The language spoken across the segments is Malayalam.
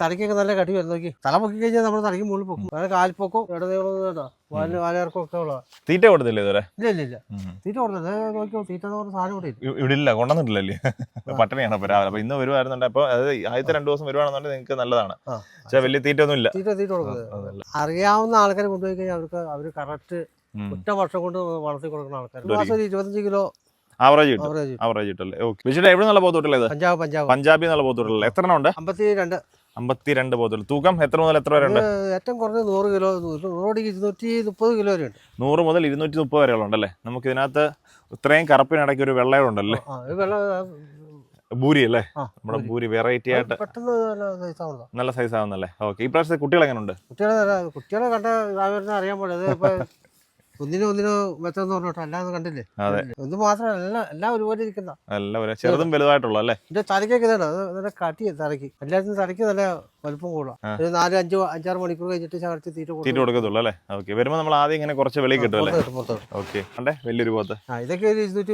തലയ്ക്കൊക്കെ നല്ല കടി വരും നോക്കി. തല പൊക്കി കഴിഞ്ഞാൽ നമ്മൾ തലയ്ക്ക് മുകളിൽ പൊക്കും. അതായത് കാൽപ്പൊക്കും ഇടനീളം കേട്ടോ വാലിന് വാലിറക്കം ഒക്കെ ഉള്ള തീറ്റ കൊടുത്തില്ലേ ഇതുവരെ? ഇല്ല ഇല്ല ഇല്ല. തീറ്റ കൊടുത്തില്ല. നോക്കിയോ തീറ്റ എന്ന് പറഞ്ഞ സാധനം ഇവിടെ ഇവിടെ ഇല്ല? കൊണ്ടുവന്നിട്ടില്ലല്ലേ പട്ടണിയാണ് അപ്പൊ രാവിലെ. അപ്പൊ ഇന്ന് വരുവായിരുന്നുണ്ട്. അപ്പൊ അത് ആദ്യത്തെ രണ്ടു ദിവസം വരുവാണെന്നുണ്ടെങ്കിൽ നിങ്ങൾക്ക് നല്ലതാണ്. പക്ഷെ വലിയ തീറ്റ ഒന്നും ഇല്ല തീറ്റ തീറ്റ കൊടുക്കുന്നത് അറിയാവുന്ന ആൾക്കാരെ കൊണ്ടുപോയി കഴിഞ്ഞാൽ അവർക്ക് അവർ കറക്റ്റ്. ഒറ്റ വർഷം കൊണ്ട് വളർത്തി കൊടുക്കുന്ന ആൾക്കാർ ഒരു മാസം ഒരു ഇരുപത്തഞ്ച് കിലോ ആവറേജ് കിട്ടും. ആവറേജ് ഓക്കെ എവിടെ പോത്തോട്ടില്ല പഞ്ചാബ് പഞ്ചാബ്. പഞ്ചാബി എന്നുള്ള പോത്തോട്ടില്ല എത്ര എണ്ണം ഉണ്ട്? അമ്പത്തി രണ്ട് അമ്പത്തിരണ്ട് പോത്തുകൾ തൂക്കം എത്ര മുതൽ എത്ര വരെ ഉണ്ട്? ഏറ്റവും കുറഞ്ഞ നൂറ് കിലോ നൂറോടി ഇരുന്നൂറ്റി മുപ്പത് കിലോ വരെ ഉണ്ട്. നൂറ് മുതൽ ഇരുന്നൂറ്റി മുപ്പത് വരെ ഉണ്ടല്ലേ നമുക്ക് ഇതിനകത്ത് ഇത്രയും കറുപ്പിനിടയ്ക്ക് ഒരു വെള്ളയും ഉണ്ടല്ലേ ആ ഇത് ബൂരി അല്ലേ? നമ്മുടെ ഭൂരി. വെറൈറ്റി ആയിട്ട്. പെട്ടെന്ന് നല്ല സൈസ് ആവുന്നല്ലേ ഓക്കെ ഈ പ്രാവശ്യത്തെ കുട്ടികൾ എങ്ങനെ ഉണ്ട് കുട്ടികളെ കണ്ടാൽ കുട്ടികളെ കണ്ട അറിയാൻ പോലെ. ഒന്നിനും ഒന്നിനും മെച്ചമെന്ന് പറഞ്ഞോട്ടോ അല്ലാതെ കണ്ടില്ലേ. ഒന്ന് മാത്രമല്ല എല്ലാം ഒരുപോലെ ഇരിക്കുന്ന ചെറുതും വലുതായിട്ടുള്ള അല്ലേ എന്റെ തലയ്ക്കൊക്കെ ഇതാണ്? അത് നല്ല കട്ടി തലയ്ക്ക്. എല്ലാത്തിനും തലയ്ക്ക് നല്ല വലുപ്പം കൂടുതലാണ് ഒരു നാല് അഞ്ച് അഞ്ചാറ് മണിക്കൂർ കഴിഞ്ഞിട്ട് ശകലത്തിൽ തീറ്റ തീറ്റ കൊടുക്കത്തുള്ളൂ അല്ലേ? ഓക്കെ. വരുമ്പോൾ നമ്മൾ ആദ്യം ഇങ്ങനെ കുറച്ച് വെളിയിൽ കിട്ടും അല്ലേ. ഓക്കെ. അണ്ടേ വലിയൊരു പോത്ത്. ആ ഇതൊക്കെ ഒരു ഇരുന്നൂറ്റി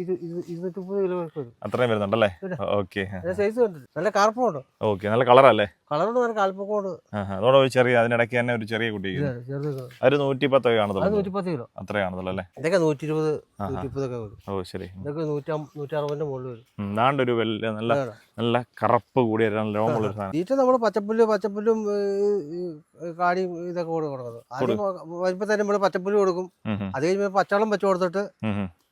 ഇരു- ഇരു- ഇരുന്നൂറ്റി മുപ്പത് കിലോ വരും അത്രയും വരുന്നുണ്ടല്ലേ. ഓക്കെ. സൈസ് കണ്ടിട്ട്. നല്ല കറുപ്പമുണ്ട് ഓക്കെ. നല്ല കളറല്ലേ? കളറുണ്ട് നല്ല കാൽപ്പൊക്കമുണ്ട്. അതോടെ ഒരു ചെറിയ അതിനിടയ്ക്ക് തന്നെ ഒരു ചെറിയ കുട്ടി ഒരു നൂറ്റി പത്ത് അത് നൂറ്റി പത്ത് കിലോ. അത്രേ കാണത്തുള്ളൂ അല്ലേ? ഇതൊക്കെ നൂറ്റി ഇരുപത് വരും. ഓ ശരി. ഇതൊക്കെ നൂറ്റി നൂറ്റി അറുപതിന്റെ മുകളിൽ വരും. നാണ്ടൊരു വലിയ നല്ല. നല്ല കറുപ്പ് കൂടിയ രോമുള്ളൊരു സാധനം. നമ്മൾ പച്ചപ്പുല്ല് പച്ചപ്പുല്ലും കാടിയും ഇതൊക്കെ കൂടെ കൊടുക്കുന്നത് ആദ്യം വരുമ്പോ തന്നെ നമ്മൾ പച്ചപ്പുല്ല് കൊടുക്കും. അത് കഴിയുമ്പോൾ പച്ചവെള്ളം വെച്ച് കൊടുത്തിട്ട്.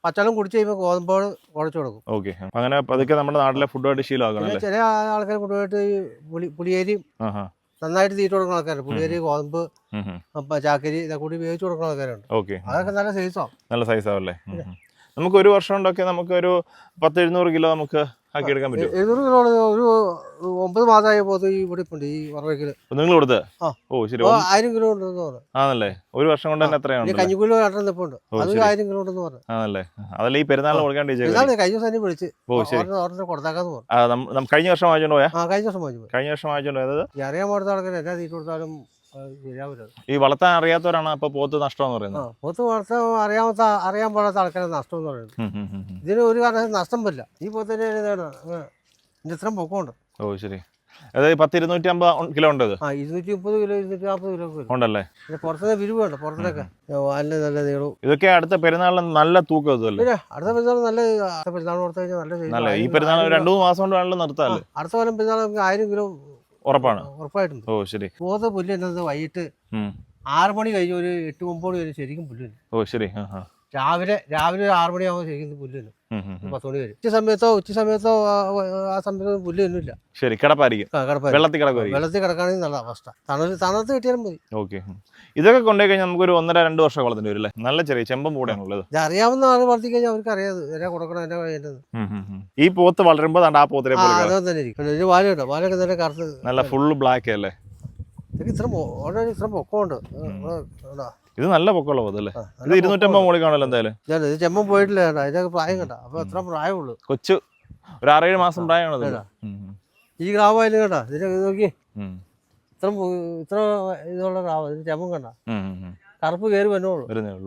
പച്ചവെള്ളം കുടിച്ച് കഴിയുമ്പോൾ ഗോതമ്പോട് കുഴച്ചു കൊടുക്കും. ഓക്കെ. അങ്ങനെ പതുക്കെ നമ്മുടെ നാട്ടിലെ ഫുഡ് ശീലമാക്കണം ശീലമാകും അല്ലേ ചില ആൾക്കാർ ഫുഡ് ഈ പുളി പുളിയേരിയും നന്നായിട്ട് തീറ്റ കൊടുക്കുന്ന ആൾക്കാരുണ്ട്. പുളിയേരി ഗോതമ്പ്. ചാക്കരി ഇതൊക്കെ കൂടി വേവിച്ച് കൊടുക്കുന്ന ആൾക്കാരുണ്ട്. ഓക്കെ. അതൊക്കെ നല്ല സൈസാവും. നല്ല സൈസ് ആവല്ലേ ഉം, ഉം. നമുക്ക് ഒരു വർഷം കൊണ്ടൊക്കെ നമുക്ക് ഒരു പത്ത് എഴുന്നൂറ് കിലോ നമുക്ക് ആക്കി എടുക്കാൻ പറ്റും എഴുന്നൂറ് കിലോ ഒരു ഒമ്പത് മാസമായ പോത്ത് ഇവിടെ ഇപ്പുണ്ട് ഈ വറവയ്ക്കൽ. നിങ്ങൾ കൊടുത്ത്? ഓ ശരി. ആയിരം കിലോ ഉണ്ടെന്ന് പറഞ്ഞു. ആണല്ലേ? ഒരു വർഷം കൊണ്ട് തന്നെ എത്രയാണ് നിപ്പുണ്ട് അതൊരു ശരി. ആയിരം കിലോ ഉണ്ടെന്ന് പറഞ്ഞു. ആണല്ലേ? അതല്ല ഈ പെരുന്നാളിന് കൊടുക്കാണ്ട് ചോദിച്ചേക്കാം കഴിഞ്ഞ ദിവസം വിളിച്ച്. ഓ ശരി. കൊടുത്താക്കാന്ന് പറഞ്ഞു. കഴിഞ്ഞ വർഷം വാങ്ങിച്ചോണ്ട് പോയാ? കഴിഞ്ഞ വർഷം വാങ്ങിച്ചു കഴിഞ്ഞ വർഷം വാങ്ങിച്ചോണ്ട് പോയത്? അറിയാൻ ആൾക്കാർ എന്നാ തീറ്റ കൊടുത്താലും ഈ വളർത്താൻ അറിയാത്തവരാണ് അപ്പൊ പോത്ത് നഷ്ടം എന്ന് പറയുന്നത് പോത്ത് വളർത്താൻ അറിയാമത്ത അറിയാൻ പാടാത്ത ആൾക്കാരെ നഷ്ടം എന്ന് പറയുന്നത്. ഇതിന് ഒരു കാരണവശാലും നഷ്ടം പറ്റില്ല ഈ പോത്തിന് ഇതാണ്. ഇങ്ങനെ. ഇതിന് ഇത്രയും പൊക്കമുണ്ട്. ഓ ശരി. അതായത് പത്ത് ഇരുന്നൂറ്റി അമ്പത് കിലോ ഉണ്ട് ആ ഇരുന്നൂറ്റി മുപ്പത് കിലോ ഇരുന്നൂറ്റി നാൽപ്പത് കിലോ ഉണ്ടല്ലേ പുറത്തുനിന്ന് പുറത്തേക്കെ വേണ്ട നല്ല നല്ല നീളവും. ഇതൊക്കെ അടുത്ത പെരുന്നാളിന് നല്ല തൂക്കം പിന്നെ അടുത്ത പെരുന്നാൾ നല്ല അടുത്ത പെരുന്നാൾ കൊടുത്തു കഴിഞ്ഞാൽ നല്ല ഈ പെരുന്നാൾ രണ്ടു മൂന്ന് മാസം കൊണ്ട് വേണമെങ്കിലും നിർത്താല്ലേ അടുത്ത കൊല്ലം പെരുന്നാൾ ആയിരം കിലോ ഉറപ്പാണ്. ഉറപ്പായിട്ടുണ്ട്. ഓ ശരി. പോത പുല്ല് എന്നത് വൈകിട്ട്. ആറ് മണി കഴിഞ്ഞ് ഒരു എട്ട് ഒമ്പത് മണി വരെ ശരിക്കും പുല്ല് ഓ ശരി. ആ, ആ. രാവിലെ രാവിലെ ഒരു ആറു മണിയാകുമ്പോൾ ശരിക്കും പുല്ല് തിന്നും. പത്ത് മണി വരും. ഉച്ച സമയത്തോ ഉച്ച സമയത്തോ ആ- സമയത്ത് പുല്ല് തിന്നില്ല ശരി കിടപ്പായിരിക്കും. കിടപ്പായി വെള്ളത്തിൽ കിടക്കുമായിരിക്കും വെള്ളത്തിൽ കിടക്കുകയാണെങ്കിൽ നല്ല അവസ്ഥ. തണൽ തണുത്ത് കിട്ടിയാലും മതി. ഓക്കെ ഇതൊക്കെ കൊണ്ടുപോയി കഴിഞ്ഞാൽ നമുക്കൊരു ഒന്നര രണ്ട് വർഷം വളർത്തേണ്ടി വരും നല്ല ചെറിയ ചെമ്പം കൂടെയാണുള്ളത് ഇത് അറിയാവുന്ന ആൾ വളർത്തി കഴിഞ്ഞാൽ അവർക്ക് അറിയാതെ. എന്നാ കൊടുക്കണം എന്നാ വേണ്ടത്. ഈ പോത്ത് വളരുമ്പോൾ ആ പോത്തിനെ ആ പോലെ കാണും. അതൊന്നും തന്നെ ഇരിക്കും. ഒരു വാല വാലൊക്കെ നല്ല കറുത്ത് നല്ല ഫുള്ള് ബ്ലാക്ക് അല്ലേ? ഇത്ര ഓൾറെഡി ഇത്ര പൊക്കമുണ്ട്. ഇത് നല്ല പൊക്കമുള്ള അല്ലേ? ഇത് ഇരുന്നൂറ്റമ്പത് മുകളിൽ കാണല്ലോ എന്തായാലും? ഇത് ചെമ്മൻ പോയിട്ടില്ല ചേട്ടാ അതിനൊക്കെ പ്രായം കേട്ടോ അപ്പൊ എത്ര പ്രായമുള്ളൂ. കൊച്ചു ഒരു ആറേഴ് മാസം പ്രായമാണ് ഈ കാവായാലും കേട്ടോ ഇതിനെ ഇത് നോക്കി ഇത്ര ഇത്ര ഇതുള്ള ഗ്രാമം ഇത് ചെമ്മൻ കണ്ട. കറുപ്പ് കയറി വന്നോളൂ വരുന്നേ ഉള്ളൂ.